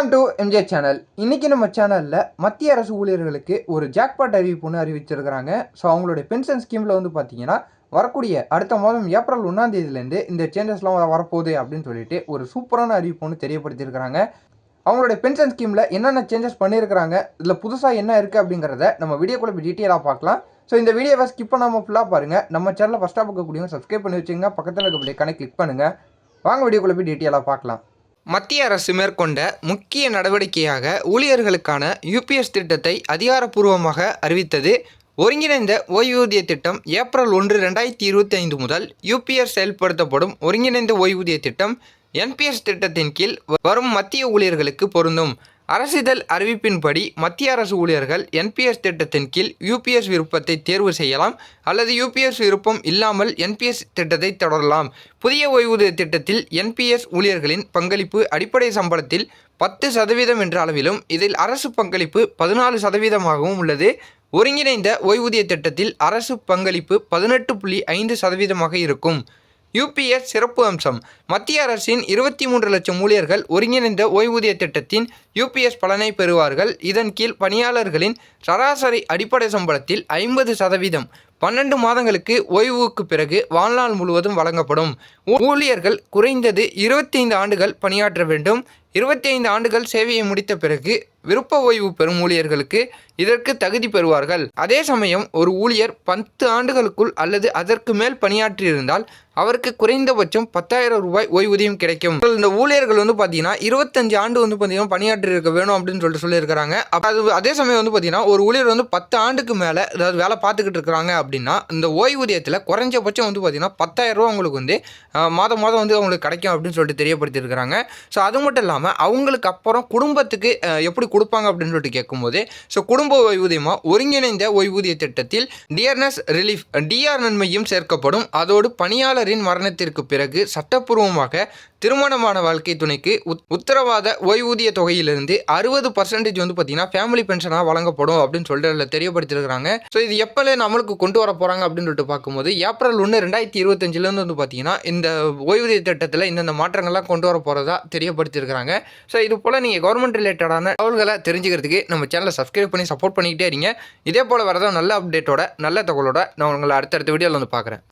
Welcome to MJ channel இன்றைக்கி நம்ம சேனலில் மத்திய அரசு ஊழியர்களுக்கு ஒரு ஜாக்பாட் அறிவிப்பு ஒன்று அறிவிச்சிருக்கிறாங்க. ஸோ அவங்களுடைய பென்ஷன் ஸ்கீமில் வந்து பார்த்தீங்கன்னா வரக்கூடிய அடுத்த மாதம் ஏப்ரல் ஒன்றாம் தேதியிலேருந்து இந்த சேஞ்சஸ்லாம் வரப்போகுது அப்படின்னு சொல்லிட்டு ஒரு சூப்பரான அறிவிப்பு ஒன்று தெரியப்படுத்தியிருக்கிறாங்க. அவங்களுடைய பென்ஷன் ஸ்கீமில் என்னென்ன சேஞ்சஸ் பண்ணியிருக்கிறாங்க இதில் புதுசாக என்ன இருக்குது அப்படிங்கிறத நம்ம வீடியோக்குள்ள போய் டீட்டெயிலாக பார்க்கலாம். ஸோ இந்த வீடியோவை ஸ்கிப் பண்ணாமல் ஃபுல்லாக பாருங்கள் நம்ம சேனலில் ஃபஸ்ட்டாக பார்க்கக்கூடியவங்க சப்ஸ்கிரைப் பண்ணி வச்சுங்க பக்கத்தில் இருக்கக்கூடிய கணக்கு கிளிக் பண்ணுங்கள் வாங்க வீடியோக்குள்ள போய் டீட்டெயிலாக பார்க்கலாம். மத்திய அரசு மேற்கொண்ட முக்கிய நடவடிக்கையாக ஊழியர்களுக்கான யூபிஎஸ் திட்டத்தை அதிகாரப்பூர்வமாக அறிவித்தது. ஒருங்கிணைந்த ஓய்வூதிய திட்டம் ஏப்ரல் ஒன்று ரெண்டாயிரத்தி இருபத்தி ஐந்து முதல் யூபிஎஸ் செயல்படுத்தப்படும் ஒருங்கிணைந்த ஓய்வூதிய திட்டம் என்பிஎஸ் திட்டத்தின் கீழ் வரும் மத்திய ஊழியர்களுக்கு பொருந்தும். அரசிதழ் அறிவிப்பின்படி மத்திய அரசு ஊழியர்கள் என்பிஎஸ் திட்டத்தின் கீழ் யூபிஎஸ் விருப்பத்தை தேர்வு செய்யலாம் அல்லது யூபிஎஸ் விருப்பம் இல்லாமல் என்பிஎஸ் திட்டத்தை தொடரலாம். புதிய ஓய்வூதிய திட்டத்தில் என்பிஎஸ் ஊழியர்களின் பங்களிப்பு அடிப்படை சம்பளத்தில் பத்து சதவீதம் என்ற அளவிலும் இதில் அரசு பங்களிப்பு பதினாலு சதவீதமாகவும் உள்ளது. ஒருங்கிணைந்த ஓய்வூதிய திட்டத்தில் அரசு பங்களிப்பு பதினெட்டு புள்ளி ஐந்து சதவீதமாக இருக்கும். யூபிஎஸ் சிறப்பு அம்சம். மத்திய அரசின் இருபத்தி மூன்று லட்சம் ஊழியர்கள் ஒருங்கிணைந்த ஓய்வூதிய திட்டத்தின் யூபிஎஸ் பலனை பெறுவார்கள். இதன் கீழ் பணியாளர்களின் சராசரி அடிப்படை சம்பளத்தில் ஐம்பது சதவீதம். பன்னெண்டு மாதங்களுக்கு ஓய்வுக்கு பிறகு வாழ்நாள் முழுவதும் வழங்கப்படும். ஊழியர்கள் குறைந்தது இருபத்தைந்து ஆண்டுகள் பணியாற்ற வேண்டும். இருபத்தி ஐந்து ஆண்டுகள் சேவையை முடித்த பிறகு விருப்ப ஓய்வு பெறும் ஊழியர்களுக்கு இதற்கு தகுதி பெறுவார்கள். அதே சமயம் ஒரு ஊழியர் பத்து ஆண்டுகளுக்குள் அல்லது அதற்கு மேல் பணியாற்றியிருந்தால் அவருக்கு குறைந்தபட்சம் பத்தாயிரம் ரூபாய் ஓய்வூதியம் கிடைக்கும். இந்த ஊழியர்கள் வந்து பார்த்தீங்கன்னா இருபத்தஞ்சு ஆண்டு வந்து பார்த்தீங்கன்னா பணியாற்றி இருக்க வேணும் அப்படின்னு சொல்லிட்டு சொல்லியிருக்கிறாங்க. அது அதே சமயம் வந்து பார்த்தீங்கன்னா ஒரு ஊழியர் வந்து பத்து ஆண்டுக்கு மேலே அதாவது வேலை பார்த்துக்கிட்டு இருக்கிறாங்க அப்படின்னா இந்த ஓய்வூதியத்தில் குறைஞ்சபட்சம் வந்து பார்த்தீங்கன்னா பத்தாயிரம் ரூபா அவங்களுக்கு வந்து மாதம் மாதம் வந்து அவங்களுக்கு கிடைக்கும் அப்படின்னு சொல்லிட்டு தெரியப்படுத்தியிருக்கிறாங்க. ஸோ அது மட்டும் இல்லாமல் அவங்களுக்கு அப்புறம் குடும்பத்துக்கு எப்படி கொடுப்பாங்க அப்படின்னு சொல்லிட்டு கேட்கும்போது ஸோ குடும்ப ஓய்வூதியமாக ஒருங்கிணைந்த ஓய்வூதிய திட்டத்தில் டியர்னஸ் ரிலீஃப் டிஆர் நன்மையும் சேர்க்கப்படும். அதோடு பணியாளரின் மரணத்திற்கு பிறகு சட்டப்பூர்வமாக திருமணமான வாழ்க்கை துணைக்கு உத்- உத்தரவாத ஓய்வூதிய தொகையிலிருந்து அறுபது பர்சன்டேஜ் வந்து பார்த்தீங்கன்னா ஃபேமிலி பென்ஷனாக வழங்கப்படும் அப்படின்னு சொல்லிட்டு அதில் தெரியப்படுத்தியிருக்கிறாங்க ஸோ இது எப்போலே நம்மளுக்கு கொண்டு வர போகிறாங்க அப்படின்னு சொல்லிட்டு பார்க்கும்போது ஏப்ரல் ஒன்று ரெண்டாயிரத்தி இருபத்தஞ்சிலேருந்து வந்து பார்த்தீங்கன்னா இந்த ஓய்வூதிய திட்டத்தில் இந்தந்த மாற்றங்கள்லாம் கொண்டு வர போகிறதா தெரியப்படுத்தியிருக்கிறாங்க ஸோ இது போல் நீங்கள் கவர்மெண்ட் ரிலேட்டடான தகவல்களை தெரிஞ்சுக்கிறதுக்கு நம்ம சேனலை சப்ஸ்கிரைப் பண்ணி சப்போர்ட் பண்ணிக்கிட்டே இருங்க. இதே போல் வரதான் நல்ல அப்டேட்டோட நல்ல தகவலோட நான் உங்களை அடுத்தடுத்த வீடியோவில் வந்து பார்க்குறேன்